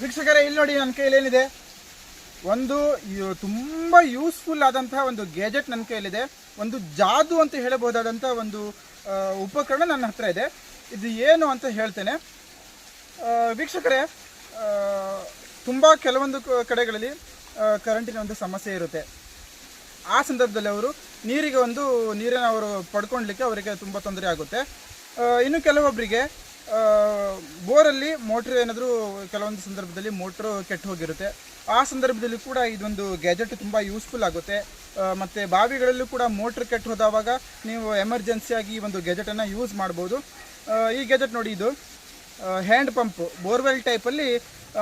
ವೀಕ್ಷಕರೇ, ಇಲ್ಲಿ ನೋಡಿ ನನ್ನ ಕೈಯಲ್ಲಿ ಏನಿದೆ? ಒಂದು ತುಂಬ ಯೂಸ್ಫುಲ್ ಆದಂತಹ ಒಂದು ಗ್ಯಾಜೆಟ್ ನನ್ನ ಕೈಯಲ್ಲಿದೆ. ಒಂದು ಜಾದು ಅಂತ ಹೇಳಬಹುದಾದಂಥ ಒಂದು ಉಪಕರಣ ನನ್ನ ಹತ್ರ ಇದೆ. ಇದು ಏನು ಅಂತ ಹೇಳ್ತೇನೆ. ವೀಕ್ಷಕರೇ ತುಂಬ ಕೆಲವೊಂದು ಕಡೆಗಳಲ್ಲಿ ಕರೆಂಟಿನ ಒಂದು ಸಮಸ್ಯೆ ಇರುತ್ತೆ. ಆ ಸಂದರ್ಭದಲ್ಲಿ ಅವರು ನೀರಿಗೆ ಒಂದು ನೀರನ್ನು ಅವರು ಪಡ್ಕೊಳ್ಲಿಕ್ಕೆ ಅವರಿಗೆ ತುಂಬ ತೊಂದರೆ ಆಗುತ್ತೆ. ಇನ್ನು ಕೆಲವೊಬ್ಬರಿಗೆ ಬೋರಲ್ಲಿ ಮೋಟ್ರ್ ಏನಾದರೂ ಕೆಲವೊಂದು ಸಂದರ್ಭದಲ್ಲಿ ಮೋಟ್ರು ಕೆಟ್ಟು ಹೋಗಿರುತ್ತೆ. ಆ ಸಂದರ್ಭದಲ್ಲಿ ಕೂಡ ಇದೊಂದು ಗ್ಯಾಜೆಟ್ ತುಂಬ ಯೂಸ್ಫುಲ್ ಆಗುತ್ತೆ. ಮತ್ತು ಬಾವಿಗಳಲ್ಲೂ ಕೂಡ ಮೋಟ್ರ್ ಕೆಟ್ಟು ಹೋದಾಗ ನೀವು ಎಮರ್ಜೆನ್ಸಿಯಾಗಿ ಈ ಒಂದು ಗ್ಯಾಜೆಟನ್ನು ಯೂಸ್ ಮಾಡ್ಬೋದು. ಈ ಗ್ಯಾಜೆಟ್ ನೋಡಿ ಇದು ಹ್ಯಾಂಡ್ ಪಂಪು ಬೋರ್ವೆಲ್ ಟೈಪಲ್ಲಿ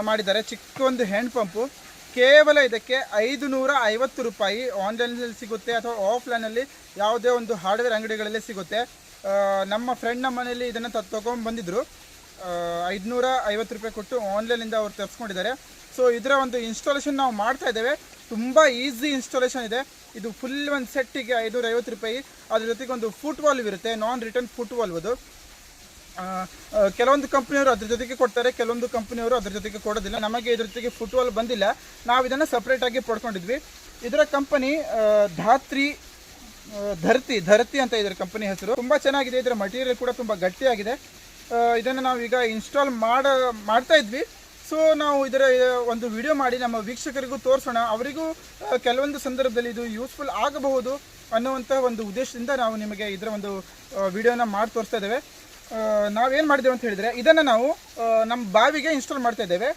ಮಾಡಿದ್ದಾರೆ. ಚಿಕ್ಕ ಒಂದು ಹ್ಯಾಂಡ್ ಪಂಪು ಕೇವಲ ಇದಕ್ಕೆ ಐದು ನೂರ ಐವತ್ತು ರೂಪಾಯಿ ಆನ್ಲೈನಲ್ಲಿ ಸಿಗುತ್ತೆ ಅಥವಾ ಆಫ್ಲೈನಲ್ಲಿ ಯಾವುದೇ ಒಂದು ಹಾರ್ಡ್ವೇರ್ ಅಂಗಡಿಗಳಲ್ಲಿ ಸಿಗುತ್ತೆ. ನಮ್ಮ ಫ್ರೆಂಡ್ನ ಮನೇಲಿ ಇದನ್ನು ತ, ತೊಗೊಂಡು ಬಂದಿದ್ರು. ಐದುನೂರ ಐವತ್ತು ರೂಪಾಯಿ ಕೊಟ್ಟು ಆನ್ಲೈನಿಂದ ಅವ್ರು ತರಿಸ್ಕೊಂಡಿದ್ದಾರೆ. ಸೊ ಇದರ ಒಂದು ಇನ್ಸ್ಟಾಲೇಷನ್ ನಾವು ಮಾಡ್ತಾ ಇದ್ದೇವೆ. ತುಂಬ ಈಸಿ ಇನ್ಸ್ಟಾಲೇಷನ್ ಇದೆ. ಇದು ಫುಲ್ ಒಂದು ಸೆಟ್ಟಿಗೆ ಐನೂರ ಐವತ್ತು ರೂಪಾಯಿ. ಅದ್ರ ಜೊತೆಗೆ ಒಂದು ಫುಟ್ ವಾಲ್ವ್ ಇರುತ್ತೆ. ನಾನ್ ರಿಟರ್ನ್ ಫುಟ್ ವಾಲ್ವ್ ಅದು ಕೆಲವೊಂದು ಕಂಪ್ನಿಯವರು ಅದ್ರ ಜೊತೆಗೆ ಕೊಡ್ತಾರೆ. ಕೆಲವೊಂದು ಕಂಪ್ನಿಯವರು ಅದ್ರ ಜೊತೆಗೆ ಕೊಡೋದಿಲ್ಲ. ನಮಗೆ ಇದ್ರ ಜೊತೆಗೆ ಫುಟ್ಬಾಲ್ ಬಂದಿಲ್ಲ. ನಾವು ಇದನ್ನು ಸಪ್ರೇಟಾಗಿ ಪಡ್ಕೊಂಡಿದ್ವಿ. ಇದರ ಕಂಪನಿ ಧಾತ್ರಿ ಧರ್ತಿ ಧರ್ತಿ ಅಂತ ಇದರ ಕಂಪನಿ ಹೆಸರು. ತುಂಬ ಚೆನ್ನಾಗಿದೆ, ಇದರ ಮಟೀರಿಯಲ್ ಕೂಡ ತುಂಬ ಗಟ್ಟಿಯಾಗಿದೆ. ಇದನ್ನು ನಾವು ಈಗ ಇನ್ಸ್ಟಾಲ್ ಮಾಡ, ಮಾಡ್ತಾ ಇದ್ವಿ. ಸೊ ನಾವು ಇದರ ಒಂದು ವಿಡಿಯೋ ಮಾಡಿ ನಮ್ಮ ವೀಕ್ಷಕರಿಗೂ ತೋರಿಸೋಣ. ಅವರಿಗೂ ಕೆಲವೊಂದು ಸಂದರ್ಭದಲ್ಲಿ ಇದು ಯೂಸ್ಫುಲ್ ಆಗಬಹುದು ಅನ್ನುವಂತಹ ಒಂದು ಉದ್ದೇಶದಿಂದ ನಾವು ನಿಮಗೆ ಇದರ ಒಂದು ವಿಡಿಯೋನ ಮಾಡಿ ತೋರಿಸ್ತಾ ಇದ್ದೇವೆ. ನಾವೇನು ಮಾಡಿದ್ದೇವೆ ಅಂತ ಹೇಳಿದರೆ, ಇದನ್ನು ನಾವು ನಮ್ಮ ಬಾವಿಗೆ ಇನ್ಸ್ಟಾಲ್ ಮಾಡ್ತಾ ಇದ್ದೇವೆ.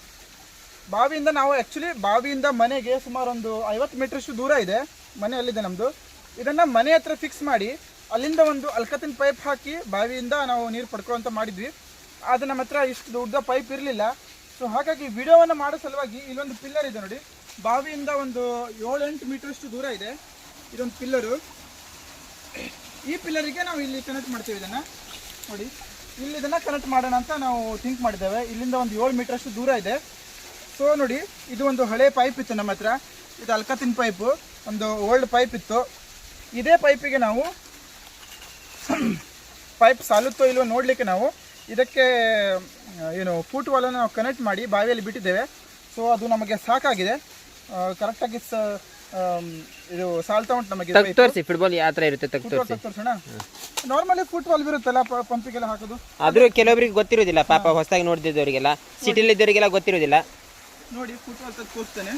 ಬಾವಿಯಿಂದ ನಾವು ಆ್ಯಕ್ಚುಲಿ ಬಾವಿಯಿಂದ ಮನೆಗೆ ಸುಮಾರು ಒಂದು ಐವತ್ತು ಮೀಟ್ರಷ್ಟು ದೂರ ಇದೆ. ಮನೆ ಅಲ್ಲಿದೆ ನಮ್ಮದು ಇದನ್ನು ಮನೆ ಹತ್ರ ಫಿಕ್ಸ್ ಮಾಡಿ ಅಲ್ಲಿಂದ ಒಂದು ಅಲ್ಕತ್ತಿನ ಪೈಪ್ ಹಾಕಿ ಬಾವಿಯಿಂದ ನಾವು ನೀರು ಪಡ್ಕೊಳ್ಳೋಂತ ಮಾಡಿದ್ವಿ. ಅದು ನಮ್ಮ ಹತ್ರ ಇಷ್ಟು ದೊಡ್ಡ ಪೈಪ್ ಇರಲಿಲ್ಲ. ಸೊ ಹಾಗಾಗಿ ವಿಡಿಯೋವನ್ನು ಮಾಡೋ ಸಲುವಾಗಿ ಇಲ್ಲೊಂದು ಪಿಲ್ಲರ್ ಇದೆ ನೋಡಿ. ಬಾವಿಯಿಂದ ಒಂದು ಏಳೆಂಟು ಮೀಟರ್ ಮೀಟ್ರಷ್ಟು ದೂರ ಇದೆ. ಇದೊಂದು ಪಿಲ್ಲರು ಈ ಪಿಲ್ಲರಿಗೆ ನಾವು ಇಲ್ಲಿ ಕನೆಕ್ಟ್ ಮಾಡ್ತೀವಿ ಇದನ್ನು. ನೋಡಿ, ಇಲ್ಲಿ ಇದನ್ನು ಕನೆಕ್ಟ್ ಮಾಡೋಣ ಅಂತ ನಾವು ಥಿಂಕ್ ಮಾಡಿದ್ದೇವೆ. ಇಲ್ಲಿಂದ ಒಂದು ಏಳು ಮೀಟ್ರಷ್ಟು ದೂರ ಇದೆ. ಸೊ ನೋಡಿ, ಇದು ಒಂದು ಹಳೆ ಪೈಪ್ ಇತ್ತು ನಮ್ಮ ಹತ್ರ. ಇದು ಅಲ್ಕತ್ತಿನ ಪೈಪು ಒಂದು ಓಲ್ಡ್ ಪೈಪ್ ಇತ್ತು. ಇದೇ ಪೈಪಿಗೆ ನಾವು ಪೈಪ್ ಸಾಲುತ್ತೋ ಇಲ್ವೋ ನೋಡಲಿಕ್ಕೆ ನಾವು ಇದಕ್ಕೆ ಏನು ಫೂಟ್ ವಾಲನ್ನು ನಾವು ಕನೆಕ್ಟ್ ಮಾಡಿ ಬಾವಿಯಲ್ಲಿ ಬಿಟ್ಟಿದ್ದೇವೆ. ಸೊ ಅದು ನಮಗೆ ಸಾಕಾಗಿದೆ. ಕರೆಕ್ಟಾಗಿ ಸ ಇದು ಸಾಲ್ತಾ ಉಂಟು ನಮಗೆ ತೋರಿಸಿ ಫುಟ್ಬಾಲ್ ಯಾವ ಥರ ಇರುತ್ತೆ ತೋರಿಸೋಣ? ನಾರ್ಮಲಿ ಫುಟ್ಬಾಲ್ ಇರುತ್ತಲ್ಲ ಪ- ಪಂಪಿಗೆಲ್ಲ ಹಾಕೋದು? ಆದರೂ ಕೆಲವೊಬ್ರಿಗೆ ಗೊತ್ತಿರೋದಿಲ್ಲ ಪಾಪ ಹೊಸದಾಗಿ ನೋಡ್ತಿದ್ದವರಿಗೆಲ್ಲ ಸಿಟಿಲಿ ಇದ್ದವರಿಗೆಲ್ಲ ಗೊತ್ತಿರೋದಿಲ್ಲ ನೋಡಿ ಫುಟ್ಬಾಲ್ ತೋರಿಸ್ತೇನೆ.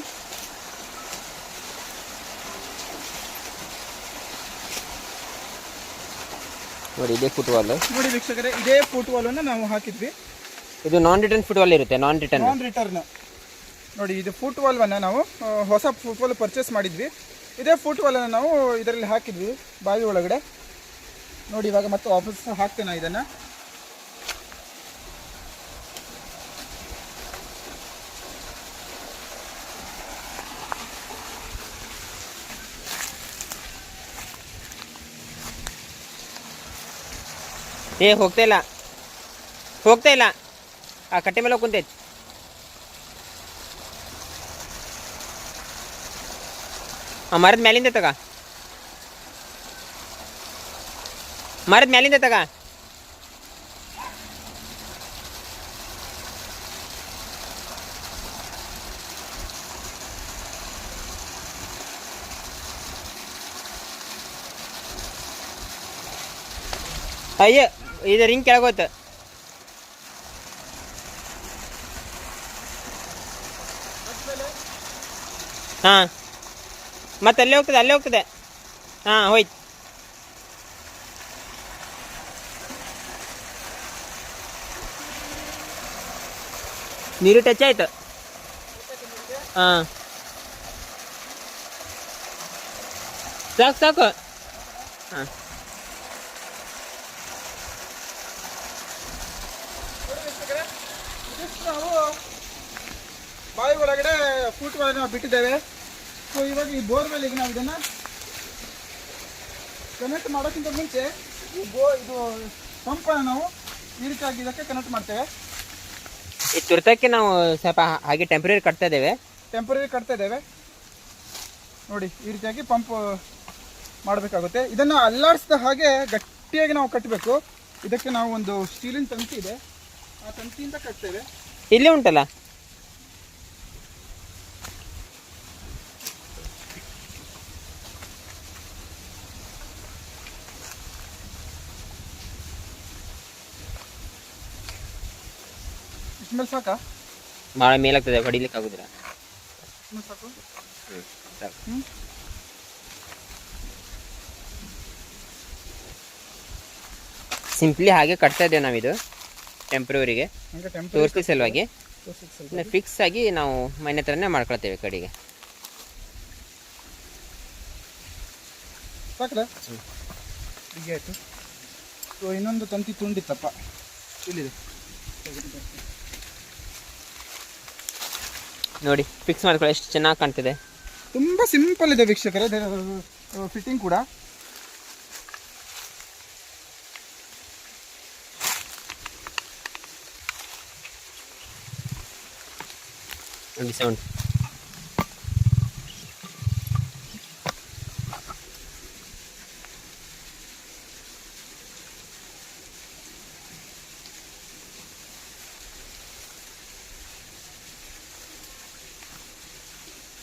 ನೋಡಿ ಇದೇ ಫುಟ್ಬಾಲ್ ನೋಡಿ ವೀಕ್ಷಕರೇ ಇದೇ ಫುಟ್ ಅನ್ನು ನಾವು ಹಾಕಿದ್ವಿ. ಇದು ನಾನ್ ರಿಟರ್ನ್ ಫುಟ್ಬಾಲ್ ಇರುತ್ತೆ ನಾನ್ ರಿಟರ್ನ್ ನಾನ್ ರಿಟರ್ನ್ ನೋಡಿ ಇದು ಫುಟ್ ವಾಲ್ವನ್ನು ನಾವು ಹೊಸ ಫುಟ್ಬಾಲ್ ಪರ್ಚೇಸ್ ಮಾಡಿದ್ವಿ. ಇದೇ ಫುಟ್ ಅನ್ನು ನಾವು ಇದರಲ್ಲಿ ಹಾಕಿದ್ವಿ ಬಾವಿ ಒಳಗಡೆ. ನೋಡಿ ಇವಾಗ ಮತ್ತೆ ವಾಪಸ್ ಹಾಕ್ತೇನೆ ಇದನ್ನು. ಏ ಹೋಗ್ತಾ ಇಲ್ಲ ಹೋಗ್ತಾ ಇಲ್ಲ ಆ ಕಟ್ಟೆ ಮೇಲೆ ಹೋಗ್ ಕುಂತೈತಿ ಆ ಮರದ ಮ್ಯಾಲಿಂದ ತಗ ಮರದ ಮ್ಯಾಲಿಂದ ತಗ ಅಯ್ಯ ಇದು ರಿಂಗ್ ಕೆಳಗೋಯ್ತು ಹಾಂ. ಮತ್ತೆ ಅಲ್ಲೇ ಹೋಗ್ತದೆ ಅಲ್ಲೇ ಹೋಗ್ತದೆ. ಹಾಂ, ಹೋಯ್ತು. ನೀರು ಟಚ್ ಆಯ್ತು. ಹಾಂ. ಸಾಕು ಸಾಕು. ಹಾಂ. ನಾವು ಬಾವಿ ಒಳಗಡೆ ಫೂಟ್ಗಳನ್ನು ನಾವು ಬಿಟ್ಟಿದ್ದೇವೆ. ಸೊ ಇವಾಗ ಈ ಬೋರ್ವೆಲ್ಗೆ ನಾವು ಇದನ್ನು ಕನೆಕ್ಟ್ ಮಾಡೋಕ್ಕಿಂತ ಮುಂಚೆ ಈ ಬೋ ಇದು ಪಂಪನ್ನು ನಾವು ಈ ರೀತಿಯಾಗಿ ಇದಕ್ಕೆ ಕನೆಕ್ಟ್ ಮಾಡ್ತೇವೆ. ಈ ತುರ್ತಕ್ಕೆ ನಾವು ಸ್ವಲ್ಪ ಹಾಗೆ ಟೆಂಪ್ರರಿ ಕಟ್ತಾ ಇದ್ದೇವೆ. ಟೆಂಪರರಿ ಕಟ್ತಾ ಇದ್ದೇವೆ. ನೋಡಿ ಈ ರೀತಿಯಾಗಿ ಪಂಪ್ ಮಾಡಬೇಕಾಗುತ್ತೆ. ಇದನ್ನು ಅಲ್ಲಾಡಿಸಿದ ಹಾಗೆ ಗಟ್ಟಿಯಾಗಿ ನಾವು ಕಟ್ಟಬೇಕು. ಇದಕ್ಕೆ ನಾವು ಒಂದು ಸ್ಟೀಲಿನ ತಂತಿ ಇದೆ. ಆ ತಂತಿಯಿಂದ ಕಟ್ತೇವೆ. ಇಲ್ಲಿ ಉಂಟಲ್ಲ? ಬಹಳ ಮೇಲಾಗ್ತದೆ ಹೊಡಿಲಿಕ್ಕೆ ಆಗುದಿಲ್ಲ ಸಿಂಪ್ಲಿ ಹಾಗೆ ಕಟ್ತಾ ಇದ್ದೇವೆ ನಾವಿದು. ಟೆಂಪ್ರವರಿಗೆ ತೋರಿಸಿ ಸಲುವಾಗಿ. ಫಿಕ್ಸ್ ಆಗಿ ನಾವು ಮನೆ ಹತ್ರನೇ ಮಾಡ್ಕೊಳ್ತೇವೆ ಕಡೆಗೆ. ಸಾಕಲ್ಲ ಹೀಗೆ ಆಯಿತು. ಸೊ ಇನ್ನೊಂದು ತಂತಿ ತುಂಡಿತ್ತಪ್ಪ ಇಲ್ಲಿದೆ. ನೋಡಿ ಫಿಕ್ಸ್ ಮಾಡ್ಕೊಳ್ಳಿ ಎಷ್ಟು ಚೆನ್ನಾಗಿ ಕಾಣ್ತಿದೆ. ತುಂಬ ಸಿಂಪಲ್ ಇದೆ ವೀಕ್ಷಕರೇ. ಫಿಟ್ಟಿಂಗ್ ಕೂಡ. ನೋಡಿ ಸೌಂಡ್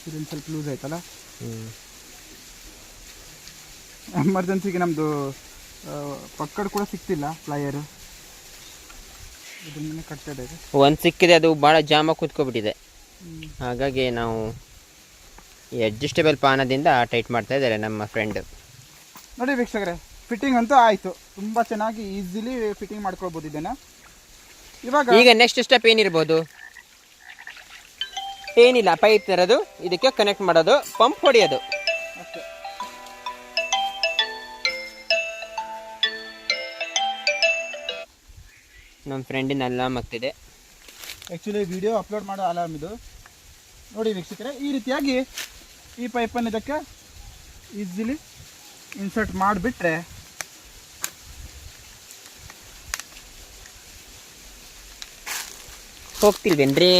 ಇದೊಂದು ಸ್ವಲ್ಪ ಲೂಸ್ ಆಯ್ತಲ್ಲ? ಎಮರ್ಜೆನ್ಸಿಗೆ ನಮ್ಮದು ಪಕ್ಕಡ್ ಕೂಡ ಸಿಕ್ತಿಲ್ಲ ಪ್ಲಯರ್ ಇದನ್ನೇ ಕಟ್ತಾ ಇದೆ ಒಂದು ಸಿಕ್ಕಿದೆ ಅದು ಭಾಳ ಜಾಮ ಕೂತ್ಕೊಬಿಟ್ಟಿದೆ. ಹಾಗಾಗಿ ನಾವು ಈ ಅಡ್ಜಸ್ಟೇಬಲ್ ಪಾನದಿಂದ ಟೈಟ್ ಮಾಡ್ತಾ ಇದ್ದಾರೆ ನಮ್ಮ ಫ್ರೆಂಡ್ ನೋಡಿ ವೀಕ್ಷಕರೆ ಫಿಟ್ಟಿಂಗ್ ಅಂತೂ ಆಯಿತು. ತುಂಬ ಚೆನ್ನಾಗಿ ಈಸಿಲಿ ಫಿಟ್ಟಿಂಗ್ ಮಾಡ್ಕೊಳ್ಬೋದು ಇದನ್ನು. ಇವಾಗ ಈಗ ನೆಕ್ಸ್ಟ್ ಸ್ಟೆಪ್ ಏನಿರ್ಬೋದು? ಏನಿಲ್ಲ ಪೈಪ್ ತರೋದು ಇದಕ್ಕೆ ಕನೆಕ್ಟ್ ಮಾಡೋದು ಪಂಪ್ ಹೊಡೆಯೋದು. ನಮ್ಮ ಫ್ರೆಂಡಿನ ಅಲಾರ್ಮ್ ಆಗ್ತಿದೆ ಆ್ಯಕ್ಚುಲಿ ವಿಡಿಯೋ ಅಪ್ಲೋಡ್ ಮಾಡೋ ಅಲಾರ್ಮ್ ಇದು. ನೋಡಿ ವೀಕ್ಷಕರೇ ಈ ರೀತಿಯಾಗಿ ಈ ಪೈಪನ್ನು ಇದಕ್ಕೆ ಈಸಿಲಿ ಇನ್ಸರ್ಟ್ ಮಾಡಿಬಿಟ್ರೆ ಹೋಗ್ತಿಲ್ವೇನ್ರಿ?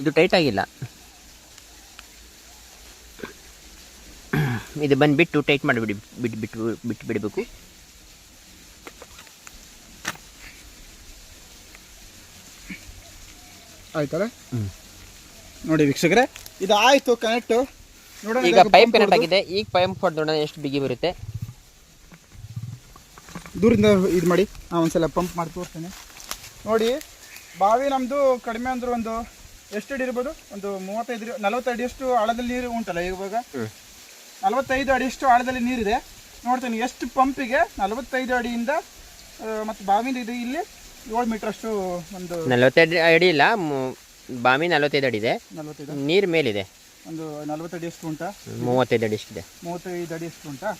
ಇದು ಟೈಟ್ ಆಗಿಲ್ಲ. ಇದು ಬಂದುಬಿಟ್ಟು ಟೈಟ್ ಮಾಡಿಬಿಡಿ ಬಿಟ್ಟು ಬಿಟ್ಟು ಬಿಟ್ಟು ಬಿಡಬೇಕು. ಆಯ್ತಲ್ಲ. ನೋಡಿ ವೀಕ್ಷಕರೇ ಇದು ಆಯಿತು ಕನೆಕ್ಟು ನೋಡೋಣ ಈಗ ಪೈಪ್ ಕನೆಕ್ಟ್ ಆಗಿದೆ? ಈಗ ಪೈಪ್ ಹೊಡೆದು ನೋಡೋಣ ಎಷ್ಟು ಬಿಗಿ ಬರುತ್ತೆ? ದೂರಿಂದ ಇದು ಮಾಡಿ ಹಾಂ ಒಂದ್ಸಲ ಪಂಪ್ ಮಾಡಿ ತೋರ್ತೇನೆ ನೋಡಿ ಬಾವಿ ನಮ್ಮದು ಕಡಿಮೆ ಅಂದ್ರೆ ಒಂದು ಎಷ್ಟು ಅಡಿ ಇರ್ಬೋದು? ಒಂದು ಮೂವತ್ತೈದು ನಲವತ್ತೈದು ಎಷ್ಟು ಅಡಿಯಷ್ಟು ಆಳದಲ್ಲಿ ನೀರು ಉಂಟಲ್ಲ ಇವಾಗ? ಹ್ಮ್. ಅಡಿ ಇಷ್ಟು ಆಳದಲ್ಲಿ ನೀರಿದೆ. ನೋಡ್ತೀನಿ ಎಷ್ಟು ಪಂಪಿಗೆ ನಲವತ್ತೈದು ಅಡಿಯಿಂದ ಮತ್ತು ಬಾವಿಯಿಂದ ಇದು ಇಲ್ಲಿ ಏಳು ಮೀಟರ್ ಅಷ್ಟು ಒಂದು ನಲವತ್ತೈದು ಅಡಿ ಇಲ್ಲ ಬಾವಿ ನಲವತ್ತೈದು ಅಡಿ ಇದೆ. ನಲವತ್ತೈದು ನೀರು ಮೇಲಿದೆ. ಒಂದು ನಲವತ್ತು ಎಷ್ಟು ಉಂಟಾ? ಮೂವತ್ತೈದು ಅಡಿ ಇಷ್ಟಿದೆ. ಮೂವತ್ತೈದು ಅಡಿ ಎಷ್ಟು ಉಂಟಾ?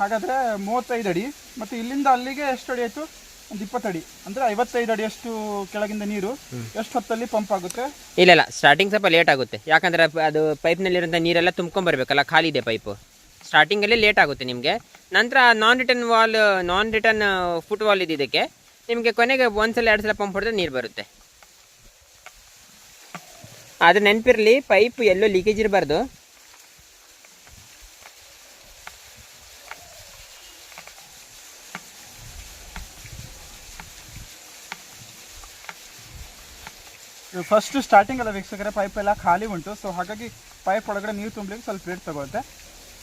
ಹಾಗಾದರೆ ಮೂವತ್ತೈದು ಅಡಿ. ಮತ್ತು ಇಲ್ಲಿಂದ ಅಲ್ಲಿಗೆ ಎಷ್ಟು ಅಡಿ ಆಯಿತು? ಒಂದು ಇಪ್ಪತ್ತು ಅಂದ್ರೆ ಐವತ್ತೈದು ಅಡಿಯಷ್ಟು ಕೆಳಗಿಂದ ನೀರು ಎಷ್ಟು ಹೊತ್ತಲ್ಲಿ ಪಂಪ್ ಆಗುತ್ತೆ? ಇಲ್ಲ ಇಲ್ಲ. ಸ್ಟಾರ್ಟಿಂಗ್ ಸ್ವಲ್ಪ ಲೇಟ್ ಆಗುತ್ತೆ. ಯಾಕಂದ್ರೆ ಅದು ಪೈಪ್ನಲ್ಲಿರೋಂಥ ನೀರೆಲ್ಲ ತುಂಬ್ಕೊಂಬರ್ಬೇಕಲ್ಲ ಖಾಲಿ ಇದೆ ಪೈಪು ಸ್ಟಾರ್ಟಿಂಗಲ್ಲಿ ಲೇಟ್ ಆಗುತ್ತೆ ನಿಮಗೆ. ನಂತರ non return valve non return foot valve ಇದೆ ಇದಕ್ಕೆ. ನಿಮಗೆ ಕೊನೆಗೆ ಒಂದ್ಸಲ ಎರಡು ಸಲ ಪಂಪ್ ಹೊಡೆದ್ರೆ ನೀರು ಬರುತ್ತೆ. ಅದು ನೆನಪಿರಲಿ ಪೈಪ್ ಎಲ್ಲೋ ಲೀಕೇಜ್ ಇರಬಾರ್ದು. ಫಸ್ಟ್ ಸ್ಟಾರ್ಟಿಂಗ್ ಎಲ್ಲ ವೀಕ್ಷಕರ ಪೈಪ್ ಎಲ್ಲ ಖಾಲಿ ಉಂಟು. ಸೊ ಹಾಗಾಗಿ ಪೈಪ್ ಒಳಗಡೆ ನೀರು ತುಂಬಲಿಕ್ಕೆ ಸ್ವಲ್ಪ ರೇಟ್ ತಗೊಳುತ್ತೆ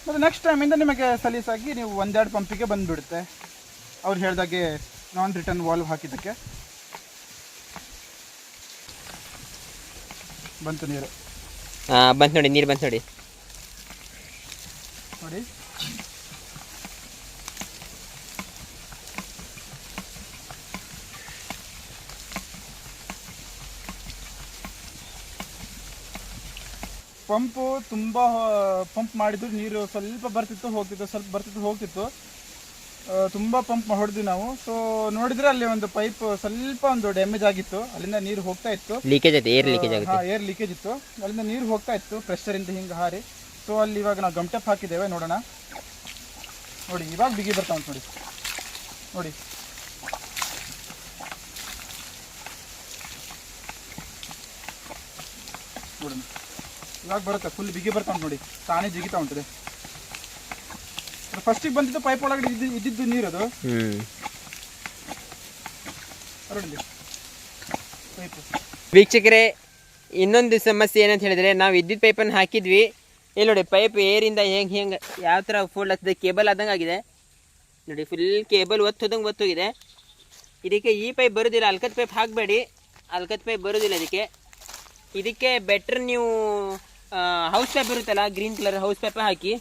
ಮತ್ತು ನೆಕ್ಸ್ಟ್ ಟೈಮಿಂದ ನಿಮಗೆ ಸಲೀಸಾಗಿ ನೀವು ಒಂದೆರಡು ಪಂಪಿಗೆ ಬಂದುಬಿಡುತ್ತೆ. ಅವ್ರು ಹೇಳಿದಾಗೆ ನಾನ್ ರಿಟರ್ನ್ ವಾಲ್ವ್ ಹಾಕಿದ್ದಕ್ಕೆ. ಬಂತು ನೀರು. ಬಂತು ನೋಡಿ ನೀರು ಬಂತು ನೋಡಿ. ನೋಡಿ. ಪಂಪು ತುಂಬ ಪಂಪ್ ಮಾಡಿದ್ರು ನೀರು ಸ್ವಲ್ಪ ಬರ್ತಿತ್ತು ಹೋಗ್ತಿತ್ತು ಸ್ವಲ್ಪ ಬರ್ತಿತ್ತು ಹೋಗ್ತಿತ್ತು. ತುಂಬ ಪಂಪ್ ಹೊಡೆದ್ವಿ ನಾವು. ಸೊ ನೋಡಿದ್ರೆ ಅಲ್ಲಿ ಒಂದು ಪೈಪ್ ಸ್ವಲ್ಪ ಒಂದು ಡ್ಯಾಮೇಜ್ ಆಗಿತ್ತು. ಅಲ್ಲಿಂದ ನೀರು ಹೋಗ್ತಾ ಇತ್ತು. ಲೀಕೇಜ್ ಏರ್ ಲೀಕೇಜ್ ಆಗಿತ್ತು. ಏರ್ ಲೀಕೇಜ್ ಇತ್ತು. ಅಲ್ಲಿಂದ ನೀರು ಹೋಗ್ತಾ ಇತ್ತು ಪ್ರೆಷರ್ ಇಂದ ಹಿಂಗೆ ಹಾರಿ. ಸೊ ಅಲ್ಲಿ ಇವಾಗ ನಾವು ಗಮ್ಟಪ್ ಹಾಕಿದ್ದೇವೆ ನೋಡೋಣ. ನೋಡಿ ಇವಾಗ ಬಿಗಿ ಬರ್ತಾ ಉಂಟು ನೋಡಿ. ನೋಡಿ. ನೋಡೋಣ. ಇವಾಗ ಬರುತ್ತೆ ಫುಲ್ ಬಿಗಿ ಬರ್ತಾ ಉಂಟು ನೋಡಿ. ತಾನೇ ಜಿಗಿತಾ ಉಂಟಿದೆ ಫಸ್ಟಿಗೆ ಬಂದಿದ್ದು ಪೈಪ್ ಒಳಗಡೆ ಇದ್ದಿದ್ದು ಇದ್ದಿದ್ದು ನೀರು ಅದು. ಪೈಪು ವೀಕ್ಷಕರೇ ಇನ್ನೊಂದು ಸಮಸ್ಯೆ ಏನಂತ ಹೇಳಿದ್ರೆ ನಾವು ವಿದ್ಯುತ್ ಪೈಪನ್ನು ಹಾಕಿದ್ವಿ. ಇಲ್ಲಿ ನೋಡಿ ಪೈಪ್ ಏರಿಂದ ಹೆಂಗೆ ಹೆಂಗೆ ಯಾವ ಥರ ಫೋಲ್ಡ್ ಆಗ್ತದೆ ಕೇಬಲ್ ಆದಂಗೆ ಆಗಿದೆ. ನೋಡಿ ಫುಲ್ ಕೇಬಲ್ ಒತ್ತೋದಂಗೆ ಒತ್ತೋಗಿದೆ. ಇದಕ್ಕೆ ಈ ಪೈಪ್ ಬರೋದಿಲ್ಲ ಅಲ್ಕತ್ ಪೈಪ್ ಹಾಕಬೇಡಿ. ಅಲ್ಕತ್ ಪೈಪ್ ಬರೋದಿಲ್ಲ ಇದಕ್ಕೆ. ಇದಕ್ಕೆ ಬೆಟ್ರ್ ನೀವು ಹೌಸ್ ಪೈಪ್ ಇರುತ್ತಲ್ಲ ಗ್ರೀನ್ ಕಲರ್ ಹೌಸ್ ಪೈಪ್ ಹಾಕಿ.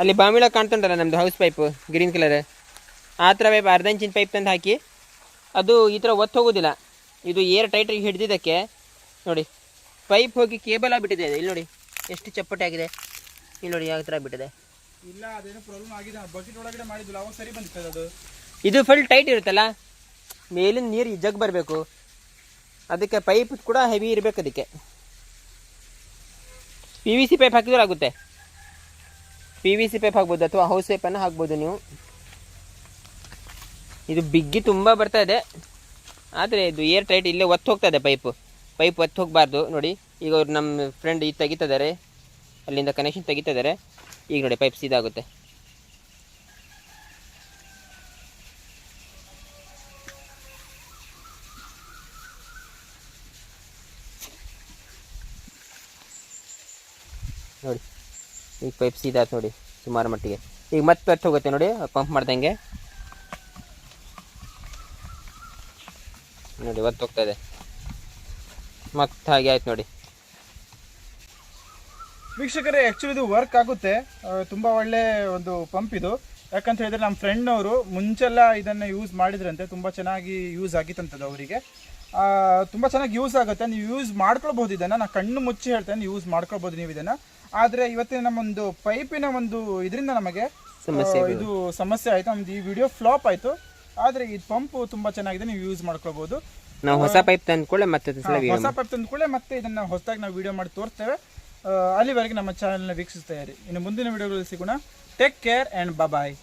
ಅಲ್ಲಿ ಬಾಮಿಳ ಕಾಣ್ತುಂಟಲ್ಲ ನಮ್ಮದು ಹೌಸ್ ಪೈಪ್ ಗ್ರೀನ್ ಕಲರ್ ಆ ಥರ ಪೈಪ್ ಅರ್ಧ ಇಂಚಿನ ಪೈಪ್ ತಂದು ಹಾಕಿ. ಅದು ಈ ಥರ ಒತ್ತು ಹೋಗೋದಿಲ್ಲ. ಇದು ಏರ್ ಟೈಟಾಗಿ ಹಿಡ್ದಿದ್ದಕ್ಕೆ ನೋಡಿ ಪೈಪ್ ಹೋಗಿ ಕೇಬಲ್ ಆಗಿಬಿಟ್ಟಿದೆ ಇಲ್ಲಿ ನೋಡಿ ಎಷ್ಟು ಚಪ್ಪಟೆ ಆಗಿದೆ. ಇಲ್ಲಿ ನೋಡಿ ಯಾವ ಥರ ಆಗ್ಬಿಟ್ಟಿದೆ. ಇಲ್ಲ ಅದೇನೋ ಪ್ರಾಬ್ಲಮ್ ಆಗಿದೆ. ಬಕೆಟ್ ಒಳಗಡೆ ಮಾಡಿದ್ದಿಲ್ಲ ಅವಾಗ ಸರಿ ಬಂದಿತ್ತು ಅದು. ಇದು ಫುಲ್ ಟೈಟ್ ಇರುತ್ತಲ್ಲ ಮೇಲಿನ ನೀರು ಜಗ್ ಬರಬೇಕು. ಅದಕ್ಕೆ ಪೈಪ್ ಕೂಡ ಹೆವಿ ಇರಬೇಕು ಅದಕ್ಕೆ. ಪಿ ವಿ ಸಿ ಪೈಪ್ ಹಾಕಿದ್ರೆ ಆಗುತ್ತೆ. ಪಿ ವಿ ಸಿ ಪೈಪ್ ಹಾಕ್ಬೋದು ಅಥವಾ ಹೌಸ್ ಪೈಪನ್ನು ಹಾಕ್ಬೋದು ನೀವು. ಇದು ಬಿಗ್ಗಿ ತುಂಬ ಬರ್ತಾ ಇದೆ. ಆದರೆ ಇದು ಏರ್ ಟೈಟ್ ಇಲ್ಲೇ ಒತ್ತು ಹೋಗ್ತಾ ಇದೆ ಪೈಪು ಪೈಪ್ ಒತ್ತು ಹೋಗಬಾರ್ದು. ನೋಡಿ, ಈಗ ಅವ್ರು ನಮ್ಮ ಫ್ರೆಂಡ್ ಇದು ತೆಗಿತಿದ್ದಾರೆ ಅಲ್ಲಿಂದ ಕನೆಕ್ಷನ್ ತೆಗಿತಿದ್ದಾರೆ ಈಗ ನೋಡಿ ಪೈಪ್ ಸೀದಾಗುತ್ತೆ ಈಗ ಪೈಪ್ ಸೀದಾ ನೋಡಿ, ಸುಮಾರು ಮಟ್ಟಿಗೆ. ಈಗ ಮತ್ತೆ ಪೆಟ್ಟು ಹೋಗುತ್ತೆ ನೋಡಿ ಪಂಪ್ ಮಾಡ್ದಂಗೆ. ನೋಡಿ ಒತ್ತು ಹೋಗ್ತಾ ಇದೆ. ಮತ್ತೆ ಹಾಗೆ ಆಯ್ತು ನೋಡಿ. ವೀಕ್ಷಕರೇ ಆ್ಯಕ್ಚುಲಿ ಇದು ವರ್ಕ್ ಆಗುತ್ತೆ. ತುಂಬ ಒಳ್ಳೆ ಒಂದು ಪಂಪ್ ಇದು. ಯಾಕಂತ ಹೇಳಿದ್ರೆ ನಮ್ಮ ಫ್ರೆಂಡ್ನವರು ಮುಂಚೆಲ್ಲ ಇದನ್ನು ಯೂಸ್ ಮಾಡಿದ್ರಂತೆ. ತುಂಬ ಚೆನ್ನಾಗಿ ಯೂಸ್ ಆಗಿತ್ತಂತದ್ದು ಅವರಿಗೆ. ತುಂಬ ಚೆನ್ನಾಗಿ ಯೂಸ್ ಆಗುತ್ತೆ. ನೀವು ಯೂಸ್ ಮಾಡ್ಕೊಳ್ಬೋದು ಇದನ್ನು. ನಾನು ಕಣ್ಣು ಮುಚ್ಚಿ ಹೇಳ್ತೇನೆ ಯೂಸ್ ಮಾಡ್ಕೊಳ್ಬೋದು ನೀವು ಇದನ್ನು. ಆದರೆ ಇವತ್ತಿನ ನಮ್ಮೊಂದು ಪೈಪಿನ ಒಂದು ಇದರಿಂದ ನಮಗೆ ಇದು ಸಮಸ್ಯೆ ಆಯಿತು. ನಮ್ದು ಈ ವಿಡಿಯೋ ಫ್ಲಾಪ್ ಆಯಿತು. ಆದರೆ ಈ ಪಂಪು ತುಂಬ ಚೆನ್ನಾಗಿದೆ ನೀವು ಯೂಸ್ ಮಾಡ್ಕೊಳ್ಬೋದು ನಾವು ಹೊಸ ಪೈಪ್ ತಂದ್ಕೊಳ್ಳೆ ಮತ್ತೆ ಹೊಸ ಪೈಪ್ ತಂದ್ಕೊಳ್ಳೆ ಮತ್ತೆ ಇದನ್ನ ಹೊಸದಾಗಿ ನಾವು ವಿಡಿಯೋ ಮಾಡಿ ತೋರಿಸ್ತೇವೆ. ಅಲ್ಲಿವರೆಗೆ ನಮ್ಮ ಚಾನಲ್ನ ವೀಕ್ಷಿಸ್ತಾ ಇರಿ. ಇನ್ನು ಮುಂದಿನ ವಿಡಿಯೋಗಳಲ್ಲಿ ಸಿಗೋಣ. Take care and bye